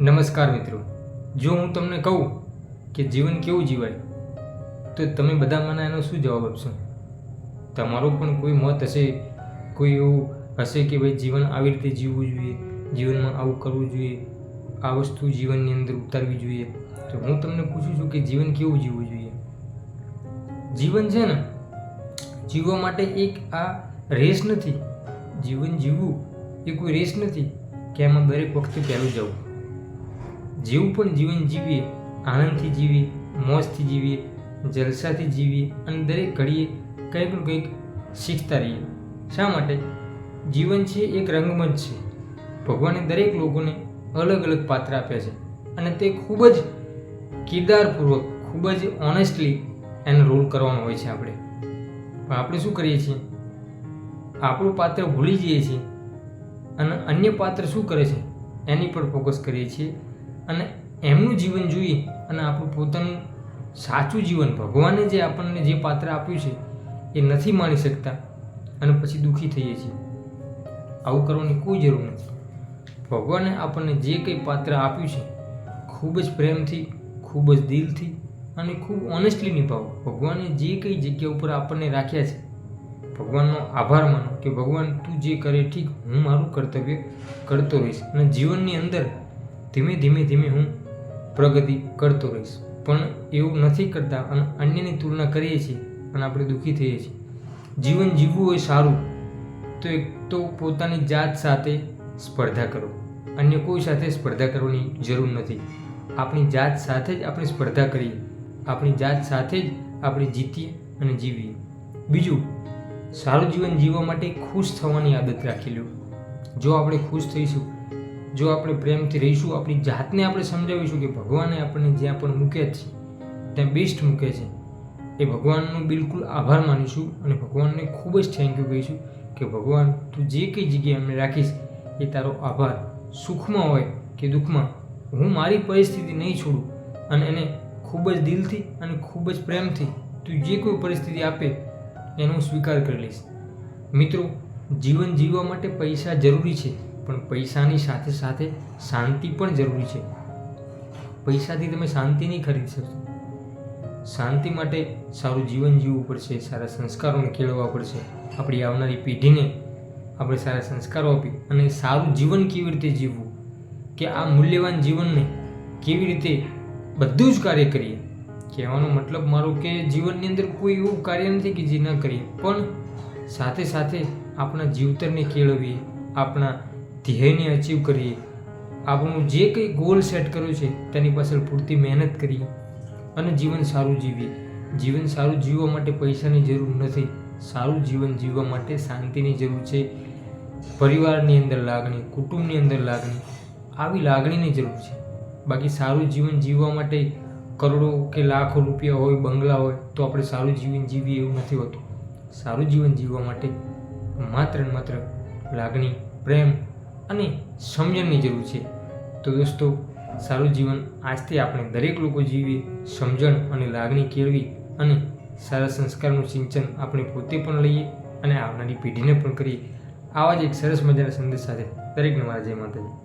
નમસ્કાર મિત્રો. જો હું તમને કહું કે જીવન કેવું જીવાય, તો તમે બધા મને એનો શું જવાબ આપશો? તમારો પણ કોઈ મત હશે, કોઈ એવું હશે કે ભાઈ જીવન આવી રીતે જીવવું જોઈએ, જીવનમાં આવું કરવું જોઈએ, આ વસ્તુ જીવનની અંદર ઉતારવી જોઈએ? તો હું તમને પૂછું છું કે જીવન કેવું જીવવું જોઈએ? જીવન છે ને, જીવવા માટે એક આ રેસ નથી. જીવન જીવવું એ કોઈ રેસ નથી કે એમાં દરેક વખતે પહેલું જવું. જેવું પણ જીવન જીવીએ, આનંદથી જીવીએ, મોજથી જીવીએ, જલસાથી જીવીએ અને દરેક ઘડીએ કંઈક ને કંઈક શીખતા રહીએ. શા માટે? જીવન છે એક રંગમંચ છે. ભગવાને દરેક લોકોને અલગ અલગ પાત્ર આપ્યા છે અને તે ખૂબ જ કિરદારપૂર્વક, ખૂબ જ ઓનેસ્ટલી એનો રોલ કરવાનો હોય છે આપણે. પણ આપણે શું કરીએ છીએ? આપણું પાત્ર ભૂલી જઈએ છીએ અને અન્ય પાત્ર શું કરે છે? એની પર ફોકસ કરીએ છીએ. અને એમનું જીવન જોઈએ અને આપણું પોતાનું સાચું જીવન, ભગવાને જે આપણને જે પાત્ર આપ્યું છે, એ નથી માણી શકતા અને પછી દુઃખી થઈએ છીએ. આવું કરવાની કોઈ જરૂર નથી. ભગવાને આપણને જે કંઈ પાત્ર આપ્યું છે, ખૂબ જ પ્રેમથી, ખૂબ જ દિલથી અને ખૂબ ઓનેસ્ટલી નિભાવો. ભગવાને જે કંઈ જગ્યા ઉપર આપણને રાખ્યા છે, ભગવાનનો આભાર માનો કે ભગવાન તું જે કરે ઠીક, હું મારું કર્તવ્ય કરતો રહીશ. અને જીવનની અંદર ધીમે ધીમે ધીમે હું પ્રગતિ કરતો રહીશ. પણ એવું નથી કરતા અને અન્યની તુલના કરીએ છીએ અને આપણે દુઃખી થઈએ છીએ. જીવન જીવવું હોય સારું. તો એક તો પોતાની જાત સાથે સ્પર્ધા કરો. અન્ય કોઈ સાથે સ્પર્ધા કરવાની જરૂર નથી. આપણી જાત સાથે જ આપણે સ્પર્ધા કરીએ. આપણી જાત સાથે જ આપણે જીતીએ અને જીવીએ. બીજું, સારું જીવન જીવવા માટે ખુશ થવાની આદત રાખી લો. જો આપણે ખુશ થઈશું જો આપણે પ્રેમથી રહીશું, આપણી જાતને આપણે સમજાવીશું કે ભગવાને આપણને જ્યાં પણ મૂકે છે, ત્યાં બેસ્ટ મૂકે છે. એ ભગવાનનો બિલકુલ આભાર માનીશું અને ભગવાનને ખૂબ જ થેન્ક યુ કહીશું કે ભગવાન, તું જે કંઈ જગ્યાએ અમને રાખીશ, એ તારો આભાર. સુખમાં હોય કે દુઃખમાં, હું મારી પરિસ્થિતિ નહીં છોડું અને એને ખૂબ જ દિલથી અને ખૂબ જ પ્રેમથી તું જે કોઈ પરિસ્થિતિ આપે, એનો હું સ્વીકાર કરી લઈશ. મિત્રો, જીવન જીવવા માટે પૈસા જરૂરી છે. પણ પૈસાની સાથે સાથે શાંતિ પણ જરૂરી છે. પૈસાથી તમે શાંતિ નહીં ખરીદી શકશો. શાંતિ માટે સારું જીવન જીવવું પડશે, સારા સંસ્કારોને કેળવવા પડશે. આપણી આવનારી પેઢીને આપણે સારા સંસ્કારો આપી અને સારું જીવન કેવી રીતે જીવવું? કે આ મૂલ્યવાન જીવનને કેવી રીતે બધું જ કાર્ય કરીએ? કહેવાનો મતલબ મારો કે જીવનની અંદર કોઈ એવું કાર્ય નથી કે જે ન કરીએ, પણ સાથે સાથે આપણા જીવતરને કેળવીએ, આપણા ધ્યેયને અચીવ કરીએ. આપણું જે કંઈ ગોલ સેટ કર્યો છે, તેની પાછળ પૂરતી મહેનત કરીએ અને જીવન સારું જીવીએ. જીવન સારું જીવવા માટે પૈસાની જરૂર નથી. સારું જીવન જીવવા માટે શાંતિની જરૂર છે. પરિવારની અંદર લાગણી, કુટુંબની અંદર લાગણી, આવી લાગણીની જરૂર છે. બાકી સારું જીવન જીવવા માટે કરોડો કે લાખો રૂપિયા હોય, બંગલા હોય, તો આપણે સારું જીવન જીવીએ એવું નથી હોતું. સારું જીવન જીવવા માટે માત્ર ને માત્ર લાગણી, પ્રેમ અને સમજણની જરૂર છે. તો દોસ્તો, સારું જીવન આજથી આપણે દરેક લોકો જીવીએ, સમજણ અને લાગણી કેળવી અને સારા સંસ્કારનું સિંચન આપણે પોતે પણ લઈએ અને આવનારી પેઢીને પણ કરીએ. આવા જ એક સરસ મજાના સંદેશ સાથે દરેકને મારા જય માતાજી.